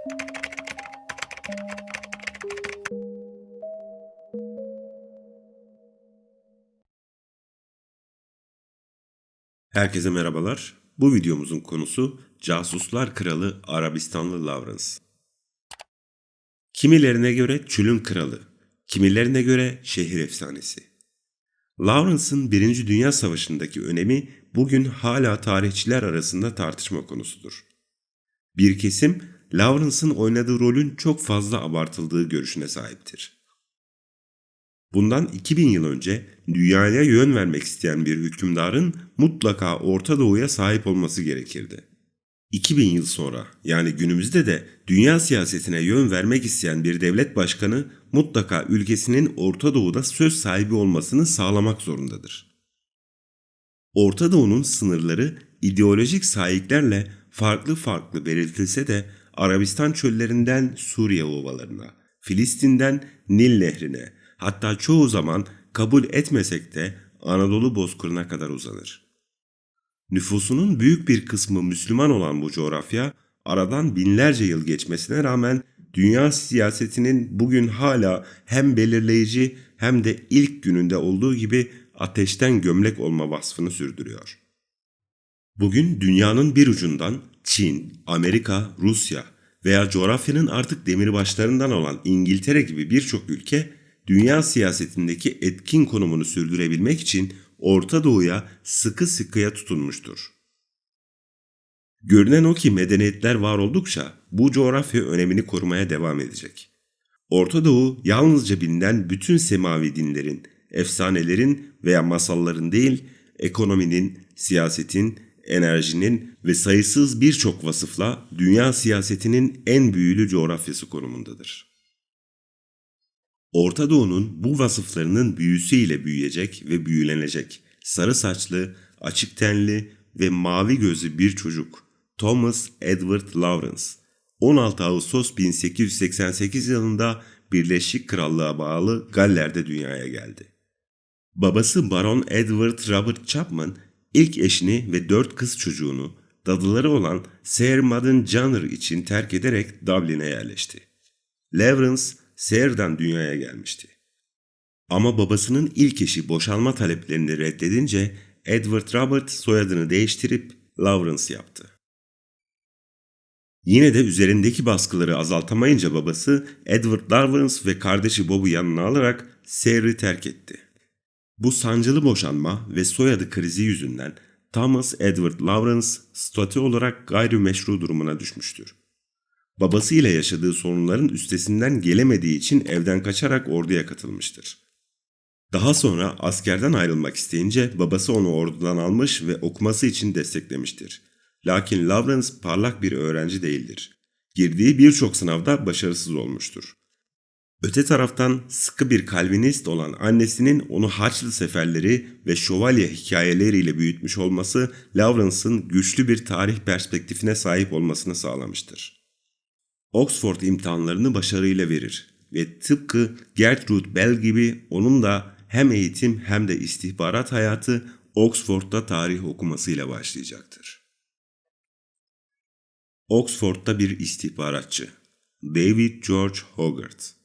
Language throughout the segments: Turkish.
Herkese merhabalar. Bu videomuzun konusu Casuslar Kralı Arabistanlı Lawrence. Kimilerine göre çölün kralı, kimilerine göre şehir efsanesi. Lawrence'ın 1. Dünya Savaşı'ndaki önemi bugün hala tarihçiler arasında tartışma konusudur. Bir kesim Lawrence'ın oynadığı rolün çok fazla abartıldığı görüşüne sahiptir. Bundan 2000 yıl önce dünyaya yön vermek isteyen bir hükümdarın mutlaka Orta Doğu'ya sahip olması gerekirdi. 2000 yıl sonra yani günümüzde de dünya siyasetine yön vermek isteyen bir devlet başkanı mutlaka ülkesinin Orta Doğu'da söz sahibi olmasını sağlamak zorundadır. Orta Doğu'nun sınırları ideolojik sahiplerle farklı farklı belirtilse de Arabistan çöllerinden Suriye ovalarına, Filistin'den Nil nehrine, hatta çoğu zaman kabul etmesek de Anadolu bozkırına kadar uzanır. Nüfusunun büyük bir kısmı Müslüman olan bu coğrafya, aradan binlerce yıl geçmesine rağmen dünya siyasetinin bugün hala hem belirleyici hem de ilk gününde olduğu gibi ateşten gömlek olma vasfını sürdürüyor. Bugün dünyanın bir ucundan Çin, Amerika, Rusya veya coğrafyanın artık demirbaşlarından olan İngiltere gibi birçok ülke dünya siyasetindeki etkin konumunu sürdürebilmek için Orta Doğu'ya sıkı sıkıya tutunmuştur. Görünen o ki medeniyetler var oldukça bu coğrafya önemini korumaya devam edecek. Orta Doğu yalnızca bilinen bütün semavi dinlerin, efsanelerin veya masalların değil, ekonominin, siyasetin, enerjinin ve sayısız birçok vasıfla dünya siyasetinin en büyülü coğrafyası konumundadır. Orta Doğu'nun bu vasıflarının büyüsüyle büyüyecek ve büyülenecek sarı saçlı, açık tenli ve mavi gözlü bir çocuk Thomas Edward Lawrence 16 Ağustos 1888 yılında Birleşik Krallığa bağlı Galler'de dünyaya geldi. Babası Baron Edward Robert Chapman ilk eşini ve dört kız çocuğunu dadıları olan Sir Madden Johnner için terk ederek Dublin'e yerleşti. Lawrence Sayre'dan dünyaya gelmişti. Ama babasının ilk eşi boşanma taleplerini reddedince Edward Robert soyadını değiştirip Lawrence yaptı. Yine de üzerindeki baskıları azaltamayınca babası Edward Lawrence ve kardeşi Bob'u yanına alarak Sayre'ı terk etti. Bu sancılı boşanma ve soyadı krizi yüzünden Thomas Edward Lawrence statü olarak gayrimeşru durumuna düşmüştür. Babasıyla yaşadığı sorunların üstesinden gelemediği için evden kaçarak orduya katılmıştır. Daha sonra askerden ayrılmak isteyince babası onu ordudan almış ve okuması için desteklemiştir. Lakin Lawrence parlak bir öğrenci değildir. Girdiği birçok sınavda başarısız olmuştur. Öte taraftan sıkı bir kalvinist olan annesinin onu Haçlı seferleri ve şövalye hikayeleriyle büyütmüş olması Lawrence'ın güçlü bir tarih perspektifine sahip olmasını sağlamıştır. Oxford imtihanlarını başarıyla verir ve tıpkı Gertrude Bell gibi onun da hem eğitim hem de istihbarat hayatı Oxford'da tarih okumasıyla başlayacaktır. Oxford'da bir istihbaratçı David George Hogarth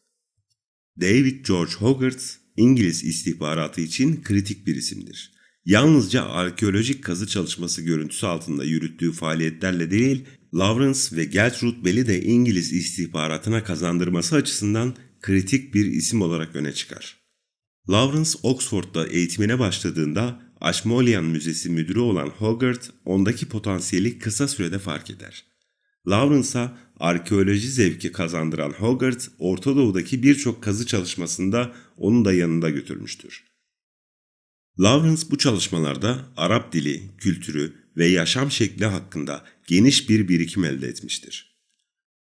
David George Hogarth, İngiliz istihbaratı için kritik bir isimdir. Yalnızca arkeolojik kazı çalışması görüntüsü altında yürüttüğü faaliyetlerle değil, Lawrence ve Gertrude Bell'i de İngiliz istihbaratına kazandırması açısından kritik bir isim olarak öne çıkar. Lawrence Oxford'da eğitimine başladığında Ashmolean Müzesi müdürü olan Hogarth ondaki potansiyeli kısa sürede fark eder. Lawrence'a arkeoloji zevki kazandıran Hogarth, Orta Doğu'daki birçok kazı çalışmasında onu da yanında götürmüştür. Lawrence bu çalışmalarda Arap dili, kültürü ve yaşam şekli hakkında geniş bir birikim elde etmiştir.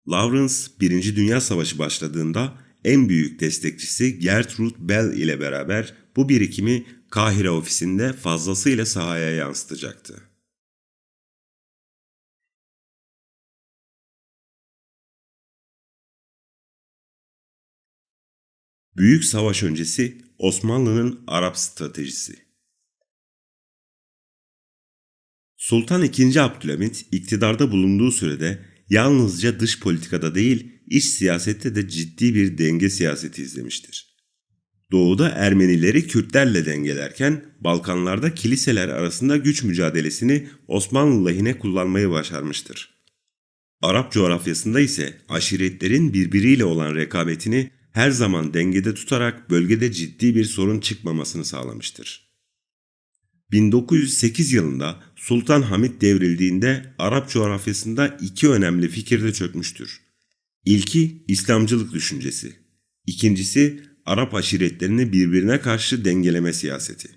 Lawrence, Birinci Dünya Savaşı başladığında en büyük destekçisi Gertrude Bell ile beraber bu birikimi Kahire ofisinde fazlasıyla sahaya yansıtacaktı. Büyük Savaş öncesi Osmanlı'nın Arap stratejisi. Sultan II. Abdülhamit iktidarda bulunduğu sürede yalnızca dış politikada değil, iç siyasette de ciddi bir denge siyaseti izlemiştir. Doğuda Ermenileri Kürtlerle dengelerken Balkanlarda kiliseler arasında güç mücadelesini Osmanlı lehine kullanmayı başarmıştır. Arap coğrafyasında ise aşiretlerin birbiriyle olan rekabetini her zaman dengede tutarak bölgede ciddi bir sorun çıkmamasını sağlamıştır. 1908 yılında Sultan Hamid devrildiğinde Arap coğrafyasında iki önemli fikir de çökmüştür. İlki İslamcılık düşüncesi, ikincisi Arap aşiretlerini birbirine karşı dengeleme siyaseti.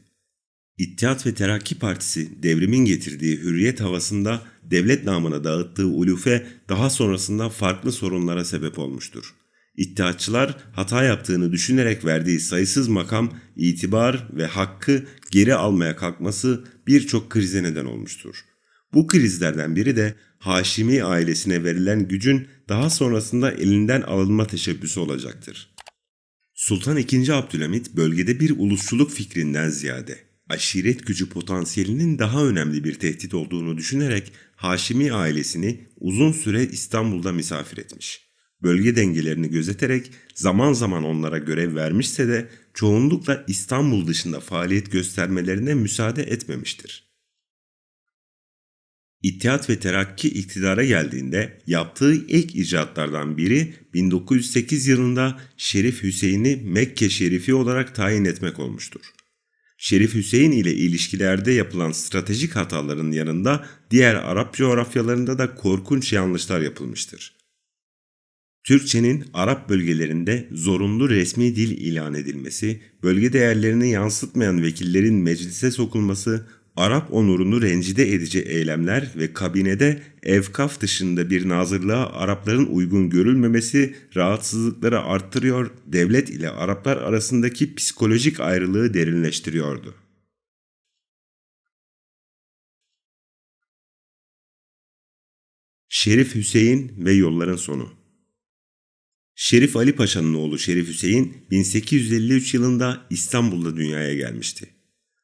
İttihat ve Terakki Partisi devrimin getirdiği hürriyet havasında devlet namına dağıttığı ulufe daha sonrasında farklı sorunlara sebep olmuştur. İttihatçılar hata yaptığını düşünerek verdiği sayısız makam, itibar ve hakkı geri almaya kalkması birçok krize neden olmuştur. Bu krizlerden biri de Haşimi ailesine verilen gücün daha sonrasında elinden alınma teşebbüsü olacaktır. Sultan II. Abdülhamit bölgede bir ulusçuluk fikrinden ziyade aşiret gücü potansiyelinin daha önemli bir tehdit olduğunu düşünerek Haşimi ailesini uzun süre İstanbul'da misafir etmiş. Bölge dengelerini gözeterek zaman zaman onlara görev vermişse de çoğunlukla İstanbul dışında faaliyet göstermelerine müsaade etmemiştir. İttihat ve Terakki iktidara geldiğinde yaptığı ilk icraatlardan biri 1908 yılında Şerif Hüseyin'i Mekke Şerifi olarak tayin etmek olmuştur. Şerif Hüseyin ile ilişkilerde yapılan stratejik hataların yanında diğer Arap coğrafyalarında da korkunç yanlışlar yapılmıştır. Türkçenin Arap bölgelerinde zorunlu resmi dil ilan edilmesi, bölge değerlerini yansıtmayan vekillerin meclise sokulması, Arap onurunu rencide edici eylemler ve kabinede evkaf dışında bir nazırlığa Arapların uygun görülmemesi rahatsızlıkları arttırıyor, devlet ile Araplar arasındaki psikolojik ayrılığı derinleştiriyordu. Şerif Hüseyin ve yolların sonu Şerif Ali Paşa'nın oğlu Şerif Hüseyin 1853 yılında İstanbul'da dünyaya gelmişti.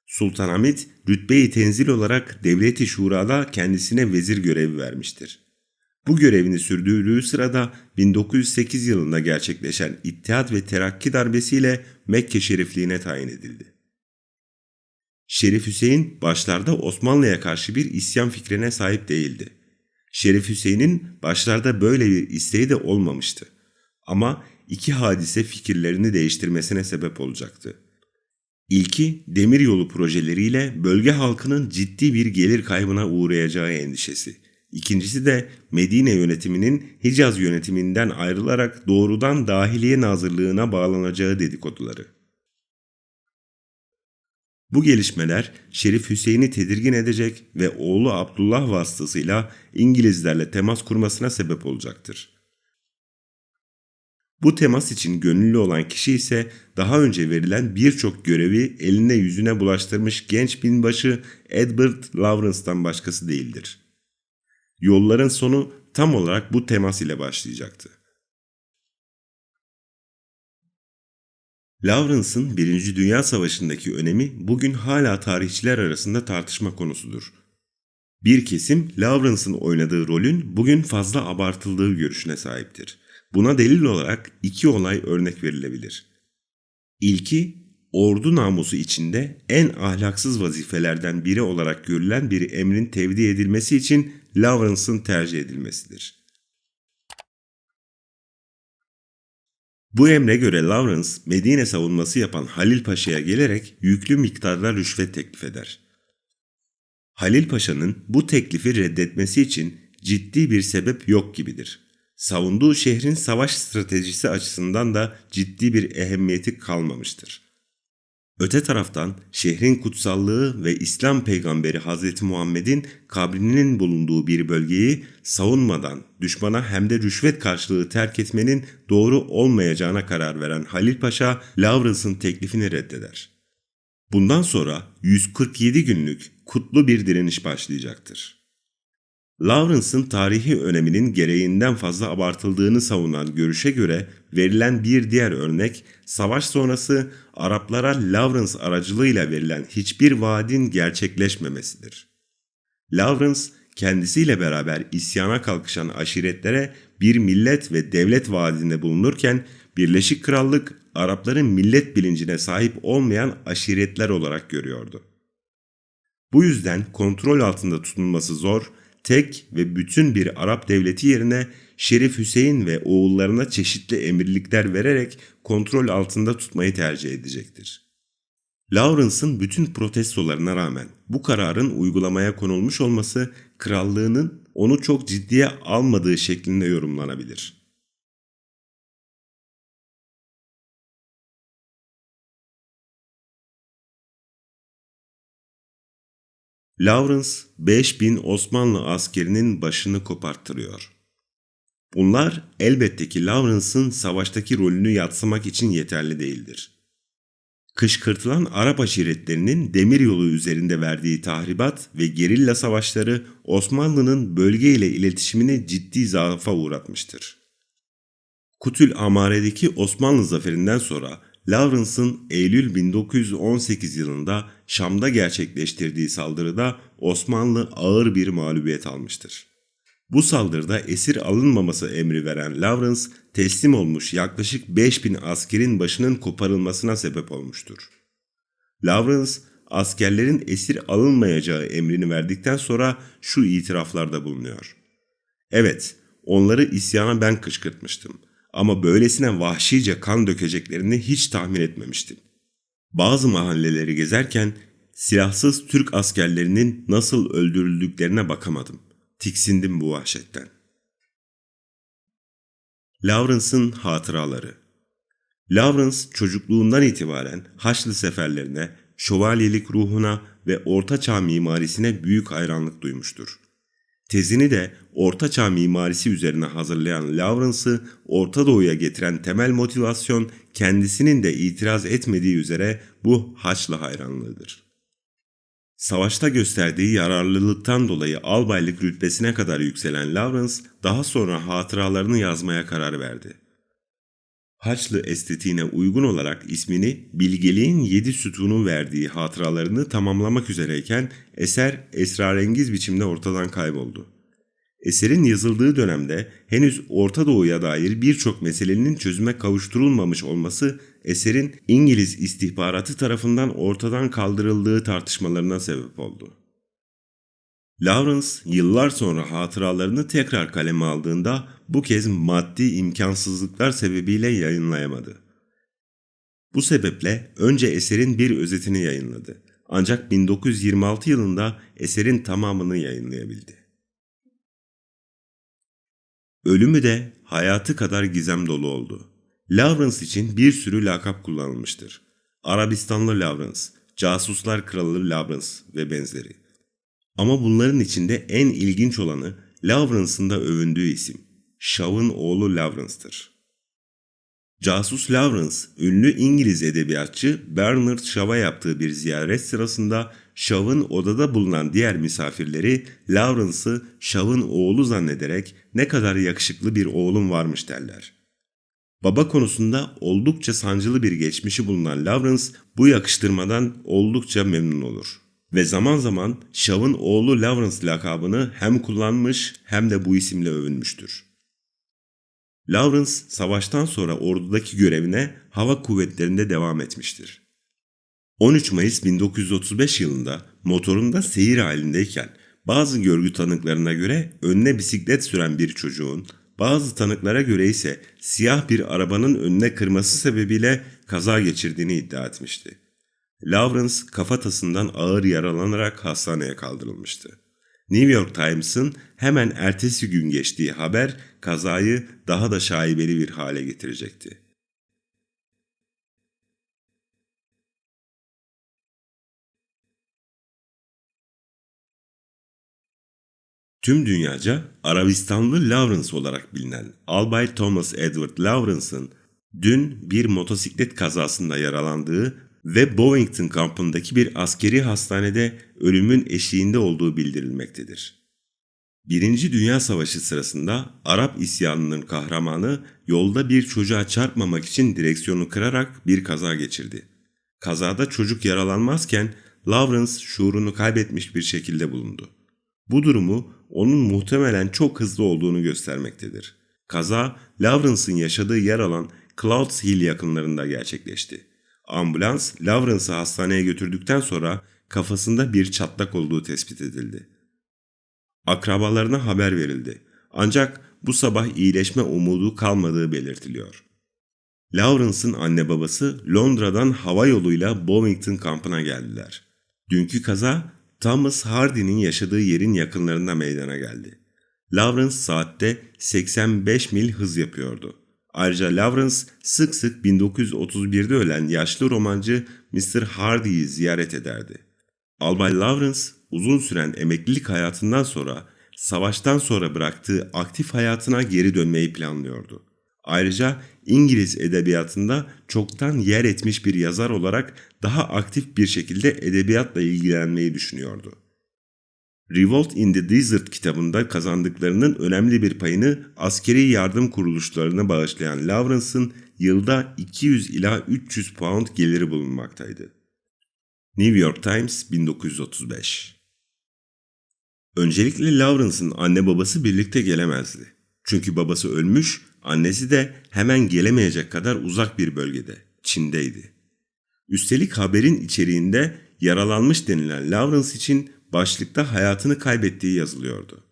Sultan Hamid rütbeyi tenzil olarak Devleti Şura'da kendisine vezir görevi vermiştir. Bu görevini sürdürdüğü sırada 1908 yılında gerçekleşen İttihat ve Terakki darbesiyle Mekke şerifliğine tayin edildi. Şerif Hüseyin başlarda Osmanlı'ya karşı bir isyan fikrine sahip değildi. Şerif Hüseyin'in başlarda böyle bir isteği de olmamıştı. Ama iki hadise fikirlerini değiştirmesine sebep olacaktı. İlki demir yolu projeleriyle bölge halkının ciddi bir gelir kaybına uğrayacağı endişesi. İkincisi de Medine yönetiminin Hicaz yönetiminden ayrılarak doğrudan Dahiliye Nazırlığına bağlanacağı dedikoduları. Bu gelişmeler Şerif Hüseyin'i tedirgin edecek ve oğlu Abdullah vasıtasıyla İngilizlerle temas kurmasına sebep olacaktır. Bu temas için gönüllü olan kişi ise daha önce verilen birçok görevi eline yüzüne bulaştırmış genç binbaşı Edward Lawrence'dan başkası değildir. Yolların sonu tam olarak bu temas ile başlayacaktı. Lawrence'ın 1. Dünya Savaşı'ndaki önemi bugün hala tarihçiler arasında tartışma konusudur. Bir kesim Lawrence'ın oynadığı rolün bugün fazla abartıldığı görüşüne sahiptir. Buna delil olarak iki olay örnek verilebilir. İlki, ordu namusu içinde en ahlaksız vazifelerden biri olarak görülen bir emrin tevdi edilmesi için Lawrence'ın tercih edilmesidir. Bu emre göre Lawrence, Medine savunması yapan Halil Paşa'ya gelerek yüklü miktarda rüşvet teklif eder. Halil Paşa'nın bu teklifi reddetmesi için ciddi bir sebep yok gibidir savunduğu şehrin savaş stratejisi açısından da ciddi bir ehemmiyeti kalmamıştır. Öte taraftan şehrin kutsallığı ve İslam peygamberi Hz. Muhammed'in kabrinin bulunduğu bir bölgeyi savunmadan düşmana hem de rüşvet karşılığı terk etmenin doğru olmayacağına karar veren Halil Paşa, Lawrence'ın teklifini reddeder. Bundan sonra 147 günlük kutlu bir direniş başlayacaktır. Lawrence'ın tarihi öneminin gereğinden fazla abartıldığını savunan görüşe göre verilen bir diğer örnek, savaş sonrası Araplara Lawrence aracılığıyla verilen hiçbir vaadin gerçekleşmemesidir. Lawrence, kendisiyle beraber isyana kalkışan aşiretlere bir millet ve devlet vaadinde bulunurken Birleşik Krallık Arapların millet bilincine sahip olmayan aşiretler olarak görüyordu. Bu yüzden kontrol altında tutulması zor, tek ve bütün bir Arap devleti yerine Şerif Hüseyin ve oğullarına çeşitli emirlikler vererek kontrol altında tutmayı tercih edecektir. Lawrence'ın bütün protestolarına rağmen bu kararın uygulamaya konulmuş olması krallığının onu çok ciddiye almadığı şeklinde yorumlanabilir. Lawrence 5000 Osmanlı askerinin başını koparttırıyor. Bunlar elbette ki Lawrence'ın savaştaki rolünü yatsımak için yeterli değildir. Kışkırtılan Arap aşiretlerinin demir yolu üzerinde verdiği tahribat ve gerilla savaşları Osmanlı'nın bölge ile iletişimini ciddi zaafa uğratmıştır. Kutül Amare'deki Osmanlı zaferinden sonra Lawrence'ın Eylül 1918 yılında Şam'da gerçekleştirdiği saldırıda Osmanlı ağır bir mağlubiyet almıştır. Bu saldırıda esir alınmaması emri veren Lawrence teslim olmuş yaklaşık 5000 askerin başının koparılmasına sebep olmuştur. Lawrence askerlerin esir alınmayacağı emrini verdikten sonra şu itiraflarda bulunuyor. Evet, onları isyana ben kışkırtmıştım ama böylesine vahşice kan dökeceklerini hiç tahmin etmemiştim. Bazı mahalleleri gezerken silahsız Türk askerlerinin nasıl öldürüldüklerine bakamadım. Tiksindim bu vahşetten. Lawrence'ın hatıraları Lawrence çocukluğundan itibaren Haçlı seferlerine, şövalyelik ruhuna ve Orta Çağ mimarisine büyük hayranlık duymuştur. Tezini de Orta Çağ mimarisi üzerine hazırlayan Lawrence'ı Orta Doğu'ya getiren temel motivasyon kendisinin de itiraz etmediği üzere bu Haçlı hayranlığıdır. Savaşta gösterdiği yararlılıktan dolayı albaylık rütbesine kadar yükselen Lawrence daha sonra hatıralarını yazmaya karar verdi. Haçlı estetiğine uygun olarak ismini bilgeliğin yedi sütunu verdiği hatıralarını tamamlamak üzereyken eser esrarengiz biçimde ortadan kayboldu. Eserin yazıldığı dönemde henüz Orta Doğu'ya dair birçok meselenin çözüme kavuşturulmamış olması eserin İngiliz istihbaratı tarafından ortadan kaldırıldığı tartışmalarına sebep oldu. Lawrence yıllar sonra hatıralarını tekrar kaleme aldığında bu kez maddi imkansızlıklar sebebiyle yayınlayamadı. Bu sebeple önce eserin bir özetini yayınladı. Ancak 1926 yılında eserin tamamını yayınlayabildi. Ölümü de hayatı kadar gizem dolu oldu. Lawrence için bir sürü lakap kullanılmıştır. Arabistanlı Lawrence, Casuslar Kralı Lawrence ve benzeri. Ama bunların içinde en ilginç olanı Lawrence'ın da övündüğü isim. Shaw'ın oğlu Lawrence'tır. Casus Lawrence, ünlü İngiliz edebiyatçı Bernard Shaw'a yaptığı bir ziyaret sırasında Shaw'ın odada bulunan diğer misafirleri Lawrence'ı Shaw'ın oğlu zannederek ne kadar yakışıklı bir oğlum varmış derler. Baba konusunda oldukça sancılı bir geçmişi bulunan Lawrence bu yakıştırmadan oldukça memnun olur. Ve zaman zaman Shaw'ın oğlu Lawrence lakabını hem kullanmış hem de bu isimle övünmüştür. Lawrence savaştan sonra ordudaki görevine hava kuvvetlerinde devam etmiştir. 13 Mayıs 1935 yılında motorunda seyir halindeyken bazı görgü tanıklarına göre önüne bisiklet süren bir çocuğun, bazı tanıklara göre ise siyah bir arabanın önüne kırması sebebiyle kaza geçirdiğini iddia etmişti. Lawrence kafatasından ağır yaralanarak hastaneye kaldırılmıştı. New York Times'ın hemen ertesi gün geçtiği haber kazayı daha da şaibeli bir hale getirecekti. Tüm dünyaca Arabistanlı Lawrence olarak bilinen Albay Thomas Edward Lawrence'ın dün bir motosiklet kazasında yaralandığı ve Bovington kampındaki bir askeri hastanede ölümün eşiğinde olduğu bildirilmektedir. Birinci Dünya Savaşı sırasında Arap isyanının kahramanı yolda bir çocuğa çarpmamak için direksiyonu kırarak bir kaza geçirdi. Kazada çocuk yaralanmazken Lawrence şuurunu kaybetmiş bir şekilde bulundu. Bu durumu onun muhtemelen çok hızlı olduğunu göstermektedir. Kaza Lawrence'ın yaşadığı yer alan Clouds Hill yakınlarında gerçekleşti. Ambulans Lawrence'ı hastaneye götürdükten sonra kafasında bir çatlak olduğu tespit edildi. Akrabalarına haber verildi. Ancak bu sabah iyileşme umudu kalmadığı belirtiliyor. Lawrence'ın anne babası Londra'dan hava yoluyla Bovington kampına geldiler. Dünkü kaza Thomas Hardy'nin yaşadığı yerin yakınlarında meydana geldi. Lawrence saatte 85 mil hız yapıyordu. Ayrıca Lawrence sık sık 1931'de ölen yaşlı romancı Mr. Hardy'yi ziyaret ederdi. Albay Lawrence uzun süren emeklilik hayatından sonra savaştan sonra bıraktığı aktif hayatına geri dönmeyi planlıyordu. Ayrıca İngiliz edebiyatında çoktan yer etmiş bir yazar olarak daha aktif bir şekilde edebiyatla ilgilenmeyi düşünüyordu. Revolt in the Desert kitabında kazandıklarının önemli bir payını askeri yardım kuruluşlarına bağışlayan Lawrence'ın yılda 200 ila 300 pound geliri bulunmaktaydı. New York Times 1935 Öncelikle Lawrence'ın anne babası birlikte gelemezdi. Çünkü babası ölmüş, annesi de hemen gelemeyecek kadar uzak bir bölgede, Çin'deydi. Üstelik haberin içeriğinde yaralanmış denilen Lawrence için başlıkta hayatını kaybettiği yazılıyordu.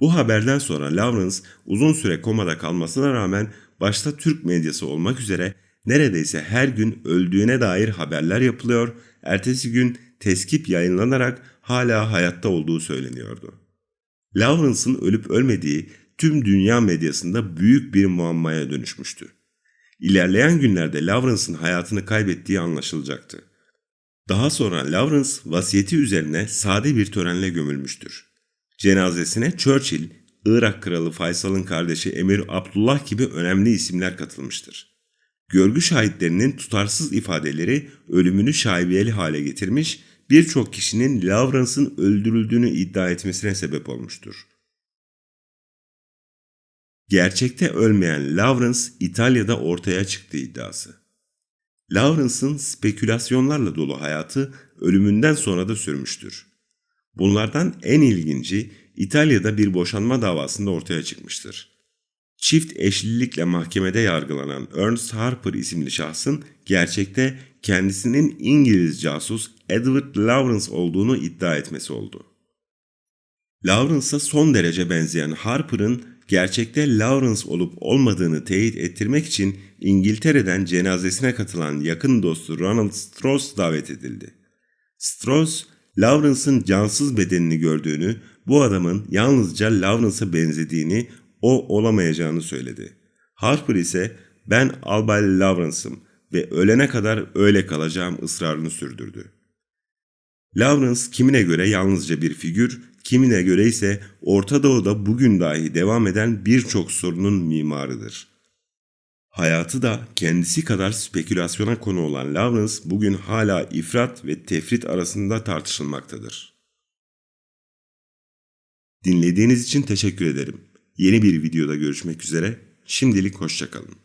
Bu haberden sonra Lawrence uzun süre komada kalmasına rağmen başta Türk medyası olmak üzere neredeyse her gün öldüğüne dair haberler yapılıyor, ertesi gün teskip yayınlanarak hala hayatta olduğu söyleniyordu. Lawrence'ın ölüp ölmediği tüm dünya medyasında büyük bir muammaya dönüşmüştü. İlerleyen günlerde Lawrence'ın hayatını kaybettiği anlaşılacaktı. Daha sonra Lawrence vasiyeti üzerine sade bir törenle gömülmüştür. Cenazesine Churchill, Irak Kralı Faysal'ın kardeşi Emir Abdullah gibi önemli isimler katılmıştır. Görgü şahitlerinin tutarsız ifadeleri ölümünü şaibiyeli hale getirmiş, birçok kişinin Lawrence'ın öldürüldüğünü iddia etmesine sebep olmuştur. Gerçekte ölmeyen Lawrence İtalya'da ortaya çıktı iddiası. Lawrence'ın spekülasyonlarla dolu hayatı ölümünden sonra da sürmüştür. Bunlardan en ilginci İtalya'da bir boşanma davasında ortaya çıkmıştır. Çift eşlilikle mahkemede yargılanan Ernest Harper isimli şahsın gerçekte kendisinin İngiliz casus Edward Lawrence olduğunu iddia etmesi oldu. Lawrence'a son derece benzeyen Harper'ın gerçekte Lawrence olup olmadığını teyit ettirmek için İngiltere'den cenazesine katılan yakın dostu Ronald Strauss davet edildi. Strauss, Lawrence'ın cansız bedenini gördüğünü, bu adamın yalnızca Lawrence'a benzediğini, o olamayacağını söyledi. Harper ise ben Albay Lawrence'ım ve ölene kadar öyle kalacağım ısrarını sürdürdü. Lawrence kimine göre yalnızca bir figür, kimine göre ise Orta Doğu'da bugün dahi devam eden birçok sorunun mimarıdır. Hayatı da kendisi kadar spekülasyona konu olan Lawrence bugün hala ifrat ve tefrit arasında tartışılmaktadır. Dinlediğiniz için teşekkür ederim. Yeni bir videoda görüşmek üzere. Şimdilik hoşçakalın.